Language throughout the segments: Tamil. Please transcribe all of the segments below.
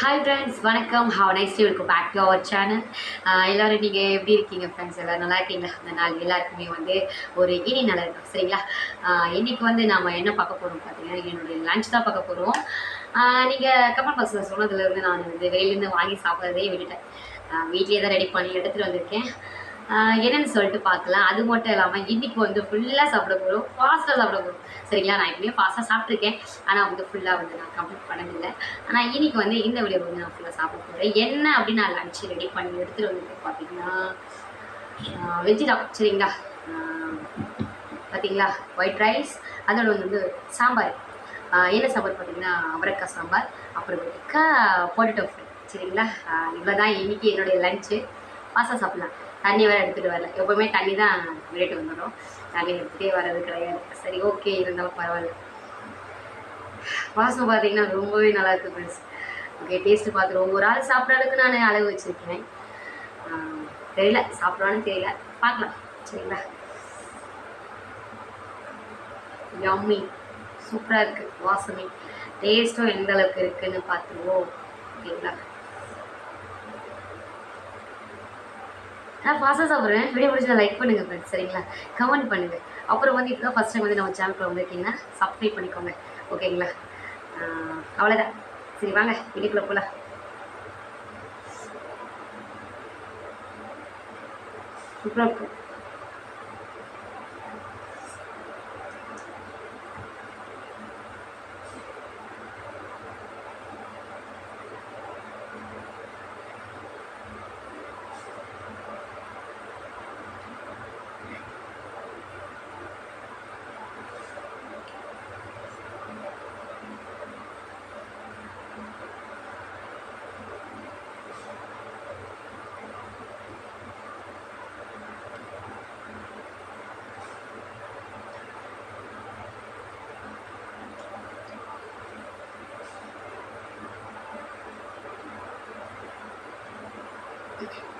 ஹாய் ஃப்ரெண்ட்ஸ் வணக்கம். How nice day welcome back to our channel எல்லோரும் நீங்கள் எப்படி இருக்கீங்க ஃப்ரெண்ட்ஸ் எல்லோரும் நல்லா இருக்கீங்களா? அந்த நாள் எல்லாருக்குமே வந்து ஒரு இனி நல்லா இருக்கும் சரிங்களா? இன்றைக்கி வந்து நாம் என்ன பார்க்க போகிறோம் பார்த்தீங்கன்னா என்னுடைய லஞ்ச் தான் பார்க்க போகிறோம் நீங்கள் கமெண்ட் பாக்ஸில் சொன்னதுலேருந்து நான் வந்து வெளியிலேருந்து வாங்கி சாப்பிட்றதே விட்டுட்டேன். வீட்லேயே தான் ரெடி பண்ணி எடுத்துகிட்டு வந்திருக்கேன். என்னன்னு சொல்லிட்டு பார்க்கலாம். அது மட்டும் இல்லாமல் இன்னைக்கு வந்து ஃபுல்லாக சாப்பிட போகிறோம் ஃபாஸ்ட்டாக சாப்பிட போகிறோம் சரிங்களா? நான் எப்படியும் ஃபாஸ்ட்டாக சாப்பிட்ருக்கேன் ஆனால் வந்து ஃபுல்லாக வந்து நான் கம்ப்ளீட் பண்ணதில்லை. ஆனால் இன்னைக்கு வந்து இந்த வீடியோ வந்து நான் ஃபுல்லாக சாப்பிட போகிறேன் என்ன அப்படின்னு நான் லஞ்ச் ரெடி பண்ணி எடுத்துகிட்டு வந்து பார்த்தீங்கன்னா வெஜ்ஜு தான். சரிங்களா? பார்த்தீங்களா? ஒயிட் ரைஸ் அதோட வந்து சாம்பார். என்ன சாம்பார் பார்த்தீங்கன்னா? அவரைக்காய் சாம்பார் அப்புறமேட்டுக்கா பொட்டேட்டோ ஃப்ரை சரிங்களா? இவ்வளோ தான் இன்னைக்கு என்னுடைய லஞ்சு பாஸ்தா சாப்பிட்லாம். தண்ணி வேறு எடுத்துகிட்டு வரல. எப்போவுமே தண்ணி தான் விளையாட்டு வந்துடும் தண்ணி எடுத்துகிட்டே வர்றது கிடையாது. சரி ஓகே இருந்தாலும் பரவாயில்ல. வாசம் பார்த்தீங்கன்னா ரொம்பவே நல்லா இருக்குது ஃப்ரெண்ட்ஸ் ஓகே டேஸ்ட்டு பார்த்துட்டு ஒவ்வொரு ஆள் சாப்பிட்ற அளவுக்கு நான் அளவு வச்சுருக்கேன் தெரியல சாப்பிடுவான்னு தெரியல. பார்க்கலாம். சரிங்களா? யம்மி சூப்பராக இருக்குது வாசமே. டேஸ்ட்டும் எந்த அளவுக்கு இருக்குன்னு பார்த்துருவோம். ஓகேங்களா நான் ஃபாஸ்ட்டாக சாப்பிட்றேன் வீடியோ பிடிச்சதை லைக் பண்ணுங்கள் ஃப்ரெண்ட்ஸ் சரிங்களா? கமெண்ட் பண்ணுங்கள் அப்புறம் வந்து இப்போ தான் ஃபஸ்ட் டைம் வந்து நம்ம சேனலுக்கு வந்திருக்கீங்கன்னா சப்ஸ்கிரைப் பண்ணிக்கோங்க. ஓகேங்களா அவ்வளோதான் சரி வாங்க. வீட்டுக்குள்ளே போகலாம் சூப்பராக இருக்கும். ettik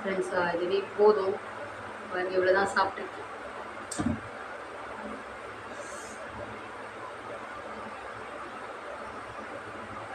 ஃப்ரெண்ட்ஸ் இதுவே போதும். பாருங்கள் இவ்வளோ தான் சாப்பிட்ருக்கேன்